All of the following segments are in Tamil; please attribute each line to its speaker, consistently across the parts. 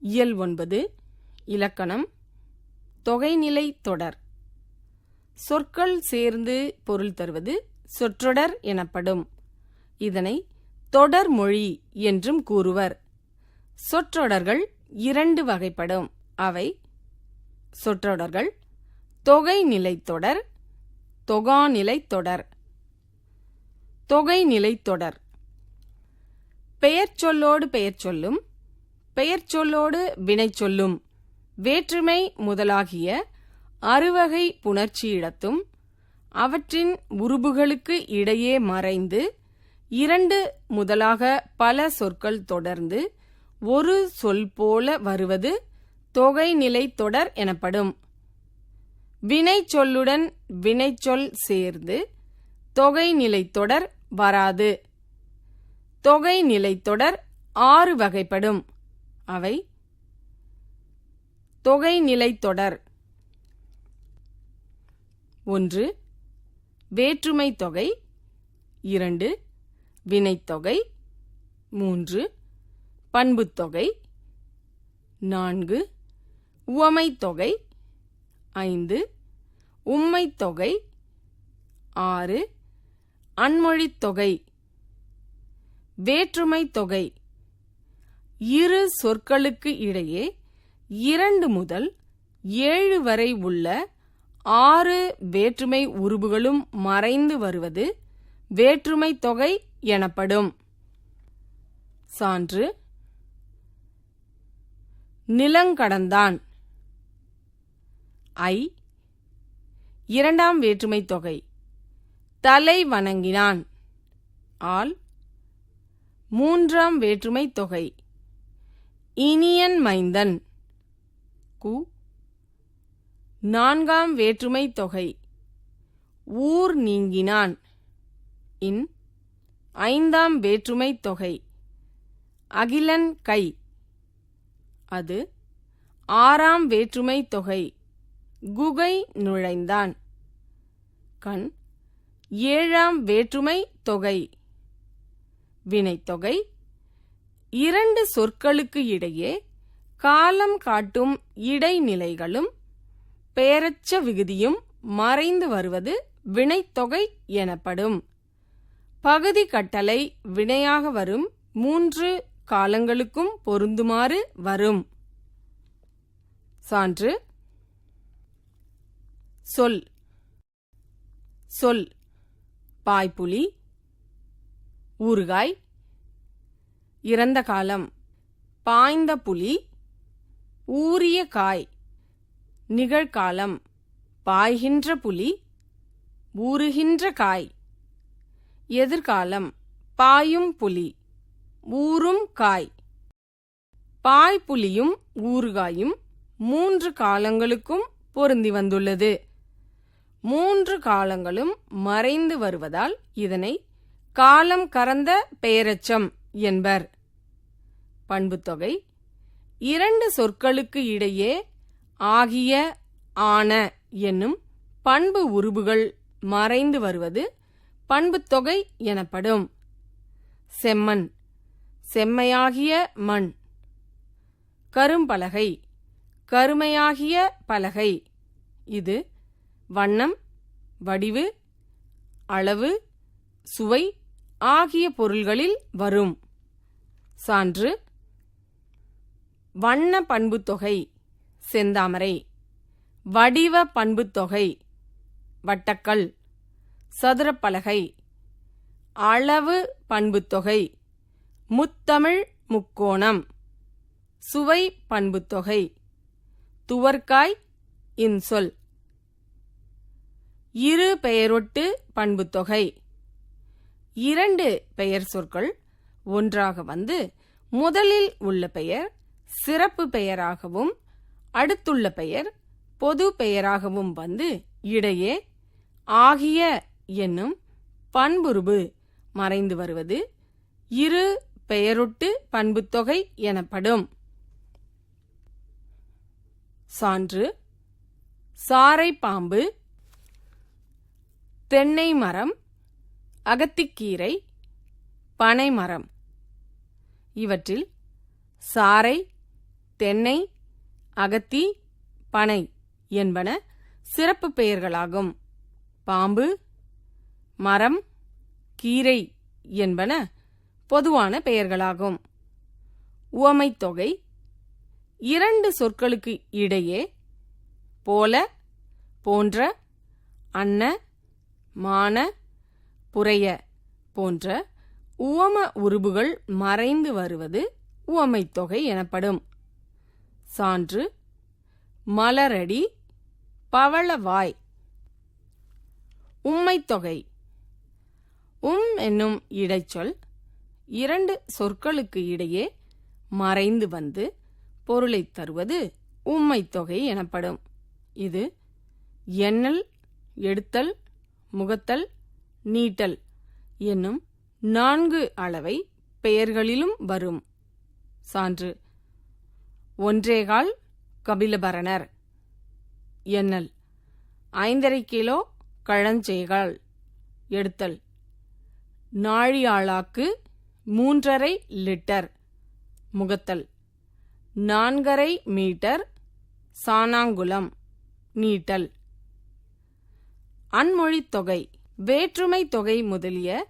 Speaker 1: இயல் ஒன்பது இலக்கணம் தொகைநிலை தொடர். சொற்கள் சேர்ந்து பொருள் தருவது சொற்றொடர் எனப்படும். இதனை தொடர் மொழி என்றும் கூறுவர். சொற்றொடர்கள் இரண்டு வகைப்படும். அவை சொற்றொடர்கள் தொகைநிலைத் தொடர் தொகாநிலைத் தொடர். தொகைநிலைத் தொடர். பெயர்ச்சொல்லோடு பெயர்ச்சொல்லும் பெயர்ச்சொல்லோடு வினைச்சொல்லும் வேற்றுமை முதலாகிய அறுவகை புணர்ச்சியிடத்தும் அவற்றின் உருபுகளுக்கு இடையே மறைந்து இரண்டு முதலாக பல சொற்கள் தொடர்ந்து ஒரு சொல் போல வருவது தொகைநிலை தொடர் எனப்படும். வினைச்சொல்லுடன் வினைச்சொல் சேர்ந்து தொகைநிலை தொடர் வராது. தொகைநிலை தொடர் ஆறு வகைப்படும். அவை தொகைநிலை தொடர். ஒன்று வேற்றுமை தொகை. இரண்டு வினைத்தொகை மூன்று பண்புத்தொகை நான்கு உவமைத்தொகை ஐந்து உம்மைத்தொகை ஆறு அன்மொழித்தொகை வேற்றுமை தொகை. இரு சொற்களுக்கு இடையே இரண்டு முதல் ஏழு வரை உள்ள ஆறு வேற்றுமை உருபுகளும் மறைந்து வருவது வேற்றுமை தொகை எனப்படும். சான்று. நிலங்கடந்தான் ஐ. இரண்டாம் வேற்றுமை தொகை. தலை வணங்கினான். ஆல். மூன்றாம் வேற்றுமை தொகை. இனியன் மைந்தன். கு. நான்காம் வேற்றுமை தொகை. ஊர் நீங்கினான். இன். ஐந்தாம் வேற்றுமை தொகை. அகிலன் கை. அது ஆறாம் வேற்றுமை தொகை. குகை நுழைந்தான். கண். ஏழாம் வேற்றுமை தொகை. வினைத்தொகை இரண்டு சொற்களுக்கு இடையே காலம் காட்டும் இடைநிலைகளும் பெயரச்ச விகுதியும் மறைந்து வருவது வினைத்தொகை எனப்படும். பகுதி கட்டளை வினையாக வரும் மூன்று காலங்களுக்கும் பொருந்துமாறு வரும். சான்று. சொல். சொல். பாய்ப்புலி. ஊறுகாய். இறந்த காலம். பாய்ந்த புலி ஊறிய காய் நிகழ்காலம். பாய்கின்ற புலி ஊறுகின்ற காய். எதிர்காலம் பாயும் புலி ஊறும் காய். பாய்ப்புலியும் ஊறுகாயும் மூன்று காலங்களுக்கும் பொருந்தி வந்துள்ளது. மூன்று காலங்களும் மறைந்து வருவதால் இதனை காலம் கறந்த பெயரச்சம் என்பர். பண்புத்தொகை இரண்டு சொற்களுக்கு இடையே ஆகிய ஆன என்னும் பண்பு உருபுகள் மறைந்து வருவது பண்புத்தொகை எனப்படும். செம்மண் செம்மையாகிய மண். கரும்பலகை கருமையாகிய பலகை. இது வண்ணம் வடிவு அளவு சுவை ஆகிய பொருள்களில் வரும். சான்று வண்ண பண்புத்தொகை செந்தாமரை வடிவ பண்புத்தொகை வட்டக்கல் சதுரப்பலகை அளவு பண்புத்தொகை முத்தமிழ் முக்கோணம் சுவை பண்புத்தொகை துவர்க்காய் இன்சொல். இரு பெயரொட்டு பண்புத்தொகை. இரண்டு பெயர் சொற்கள். ஒன்றாக வந்து முதலில் உள்ள பெயர் சிறப்பு பெயராகவும் அடுத்துள்ள பெயர் பொது பெயராகவும் வந்து இடையே ஆகிய என்னும் பண்புருபு மறைந்து வருவது இரு பெயரொட்டு பண்புத்தொகை எனப்படும். சான்று சாறை பாம்பு தென்னை மரம் அகத்திக்கீரை பனைமரம். இவற்றில் சாறை தென்னை அகத்தி பனை என்பன சிறப்பு பெயர்களாகும். பாம்பு மரம் கீரை என்பன பொதுவான பெயர்களாகும். உவமைத் தொகை இரண்டு சொற்களுக்கு இடையே போல போன்ற அன்ன மான குறைய போன்ற உவம உருபுகள் மறைந்து வருவது உவமைத்தொகை எனப்படும். சான்று மலரடி பவளவாய். உம்மைத்தொகை உம் என்னும் இடைச்சொல் இரண்டு சொற்களுக்கு இடையே மறைந்து வந்து பொருளைத் தருவது உம்மைத்தொகை எனப்படும். இது எண்ணல் எடுத்தல் முகத்தல் நீட்டல் என்னும் நான்கு அளவை பெயர்களிலும் வரும். சான்று. ஒன்றேகால் கபிலபரணர். எண்ணல். ஐந்தரை கிலோ கழஞ்செய்கால் எடுத்தல். நாழியாளாக்கு மூன்றரை லிட்டர். முகத்தல். நான்கரை மீட்டர் சானாங்குளம் நீட்டல். அன்மொழித் தொகை. வேற்றுமை தொகை முதலிய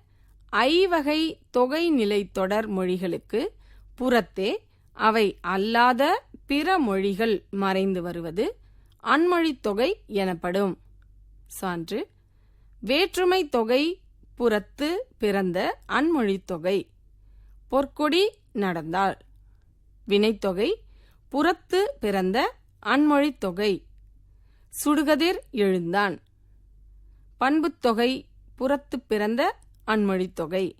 Speaker 1: ஐவகை தொகை நிலை தொடர் மொழிகளுக்கு புறத்தே அவை அல்லாத பிற மொழிகள் மறைந்து வருவது அன்மொழித் தொகை எனப்படும். சான்று வேற்றுமை தொகை புறத்து பிறந்த அன்மொழித் தொகை பொற்கொடி நடந்தாள் வினைத்தொகை புறத்து பிறந்த அன்மொழித் தொகை சுடுகதிர் எழுந்தான். பண்புத்தொகை புறத்து பிறந்த அன்மொழித் தொகை.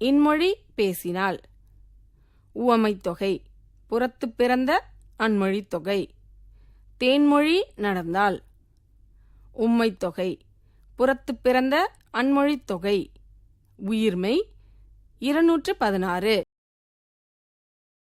Speaker 1: இன்மொழி பேசினாள் உவமைத் தொகை புறத்து பிறந்த அன்மொழித் தொகை. தேன்மொழி நடந்தாள் உம்மைத் தொகை புறத்து பிறந்த அன்மொழித் தொகை. உயிர்மை இருநூற்று பதினாறு.